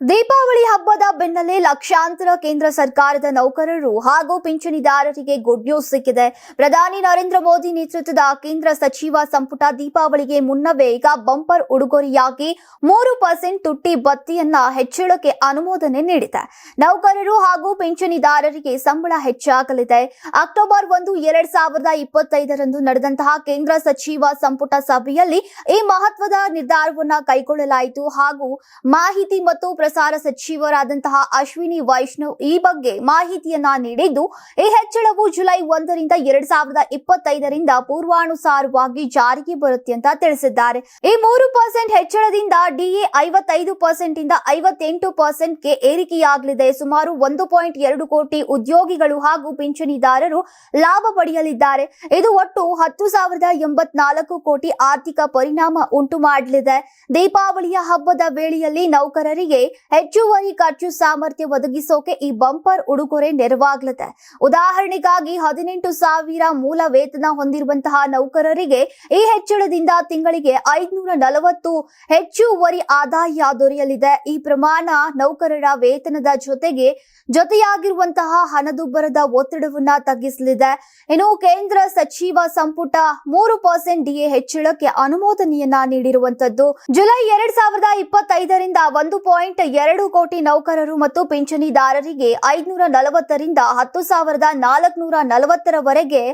ದೀಪಾವಳಿ ಹಬ್ಬದ ಬೆನ್ನಲ್ಲೇ ಲಕ್ಷಾಂತರ ಕೇಂದ್ರ ಸರ್ಕಾರದ ನೌಕರರು ಹಾಗೂ ಪಿಂಚಣಿದಾರರಿಗೆ ಗುಡ್ ನ್ಯೂಸ್ ಸಿಕ್ಕಿದೆ. ಪ್ರಧಾನಿ ನರೇಂದ್ರ ಮೋದಿ ನೇತೃತ್ವದ ಕೇಂದ್ರ ಸಚಿವ ಸಂಪುಟ ದೀಪಾವಳಿಗೆ ಮುನ್ನವೇ ಈಗ ಬಂಪರ್ ಉಡುಗೊರೆಯಾಗಿ ಮೂರು ಪರ್ಸೆಂಟ್ ತುಟ್ಟಿ ಬತ್ತಿಯನ್ನ ಹೆಚ್ಚಳಕ್ಕೆ ಅನುಮೋದನೆ ನೀಡಿದೆ. ನೌಕರರು ಹಾಗೂ ಪಿಂಚಣಿದಾರರಿಗೆ ಸಂಬಳ ಹೆಚ್ಚಾಗಲಿದೆ. ಅಕ್ಟೋಬರ್ ಒಂದು, ಎರಡ್ ಸಾವಿರದ ಇಪ್ಪತ್ತೈದರಂದು ನಡೆದಂತಹ ಕೇಂದ್ರ ಸಚಿವ ಸಂಪುಟ ಸಭೆಯಲ್ಲಿ ಈ ಮಹತ್ವದ ನಿರ್ಧಾರವನ್ನ ಕೈಗೊಳ್ಳಲಾಯಿತು ಹಾಗೂ ಮಾಹಿತಿ ಮತ್ತು ಪ್ರಸಾರ ಸಚಿವರಾದಂತಹ ಅಶ್ವಿನಿ ವೈಷ್ಣವ್ ಈ ಬಗ್ಗೆ ಮಾಹಿತಿಯನ್ನ ನೀಡಿದ್ದು, ಈ ಹೆಚ್ಚಳವು ಜುಲೈ ಒಂದರಿಂದ ಎರಡ್ ಸಾವಿರದ ಇಪ್ಪತ್ತೈದರಿಂದ ಪೂರ್ವಾನುಸಾರವಾಗಿ ಜಾರಿಗೆ ಬರುತ್ತೆ ಅಂತ ತಿಳಿಸಿದ್ದಾರೆ. ಈ ಮೂರು ಪರ್ಸೆಂಟ್ ಹೆಚ್ಚಳದಿಂದ ಡಿಎ ಐವತ್ತೈದು ಪರ್ಸೆಂಟ್ ಇಂದ ಐವತ್ತೆಂಟು ಪರ್ಸೆಂಟ್ಗೆ ಏರಿಕೆಯಾಗಲಿದೆ. ಸುಮಾರು ಒಂದು ಪಾಯಿಂಟ್ ಎರಡು ಕೋಟಿ ಉದ್ಯೋಗಿಗಳು ಹಾಗೂ ಪಿಂಚಣಿದಾರರು ಲಾಭ ಪಡೆಯಲಿದ್ದಾರೆ. ಇದು ಒಟ್ಟು ಹತ್ತು ಸಾವಿರದ ಎಂಬತ್ನಾಲ್ಕು ಕೋಟಿ ಆರ್ಥಿಕ ಪರಿಣಾಮ ಉಂಟು ಮಾಡಲಿದೆ ದೀಪಾವಳಿಯ ಹಬ್ಬದ ವೇಳೆಯಲ್ಲಿ ನೌಕರರಿಗೆ ಹೆಚ್ಚುವರಿ ಖರ್ಚು ಸಾಮರ್ಥ್ಯ ಒದಗಿಸೋಕೆ ಈ ಬಂಪರ್ ಉಡುಗೊರೆ ನೆರವಾಗಲಿದೆ ಉದಾಹರಣೆಗಾಗಿ, ಹದಿನೆಂಟು ಸಾವಿರ ಮೂಲ ವೇತನ ಹೊಂದಿರುವಂತಹ ನೌಕರರಿಗೆ ಈ ಹೆಚ್ಚಳದಿಂದ ತಿಂಗಳಿಗೆ ಐದುನೂರ ನಲವತ್ತು ಹೆಚ್ಚುವರಿ ಆದಾಯ ದೊರೆಯಲಿದೆ. ಈ ಪ್ರಮಾಣ ನೌಕರರ ವೇತನದ ಜೊತೆಗೆ ಜೊತೆಯಾಗಿರುವಂತಹ ಹಣದುಬ್ಬರದ ಒತ್ತಡವನ್ನ ತಗ್ಗಿಸಲಿದೆ. ಇನ್ನು ಕೇಂದ್ರ ಸಚಿವ ಸಂಪುಟ ಮೂರು ಪರ್ಸೆಂಟ್ ಡಿಎ ಹೆಚ್ಚಳಕ್ಕೆ ಅನುಮೋದನೆಯನ್ನ ನೀಡಿರುವಂತದ್ದು. ಜುಲೈ ಎರಡ್ ಸಾವಿರದ ಇಪ್ಪತ್ತೈದರಿಂದ ಒಂದು ಪಾಯಿಂಟ್ ಎರಡು ಕೋಟಿ ನೌಕರರು ಮತ್ತು ಪಿಂಚಣಿದಾರರಿಗೆ ಐದುನೂರ ನಲವತ್ತರಿಂದ ಹತ್ತು ಸಾವಿರದ ನಾಲ್ಕುನೂರ ನಲವತ್ತರವರೆಗೆ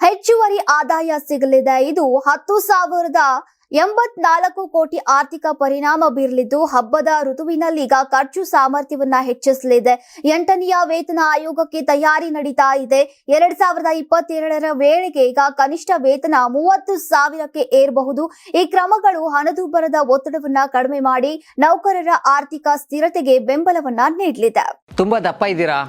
ಹೆಚ್ಚುವರಿ ಆದಾಯ ಸಿಗಲಿದೆ. ಇದು ಹತ್ತು ಸಾವಿರದ ಎಂಬತ್ನಾಲ್ಕು ಕೋಟಿ ಆರ್ಥಿಕ ಪರಿಣಾಮ ಬೀರಲಿದ್ದು, ಹಬ್ಬದ ಋತುವಿನಲ್ಲಿ ಈಗ ಖರ್ಚು ಸಾಮರ್ಥ್ಯವನ್ನ ಹೆಚ್ಚಿಸಲಿದೆ. ಎಂಟನೆಯ ವೇತನ ಆಯೋಗಕ್ಕೆ ತಯಾರಿ ನಡೀತಾ ಇದೆ. ಎರಡ್ ಸಾವಿರದ ಇಪ್ಪತ್ತೆರಡರ ವೇಳೆಗೆ ಈಗ ಕನಿಷ್ಠ ವೇತನ ಮೂವತ್ತು ಸಾವಿರಕ್ಕೆ ಏರಬಹುದು. ಈ ಕ್ರಮಗಳು ಹಣದುಬ್ಬರದ ಒತ್ತಡವನ್ನ ಕಡಿಮೆ ಮಾಡಿ ನೌಕರರ ಆರ್ಥಿಕ ಸ್ಥಿರತೆಗೆ ಬೆಂಬಲವನ್ನ ನೀಡಲಿದೆ. ತುಂಬಾ ದಪ್ಪ ಇದ್ದೀರಾ?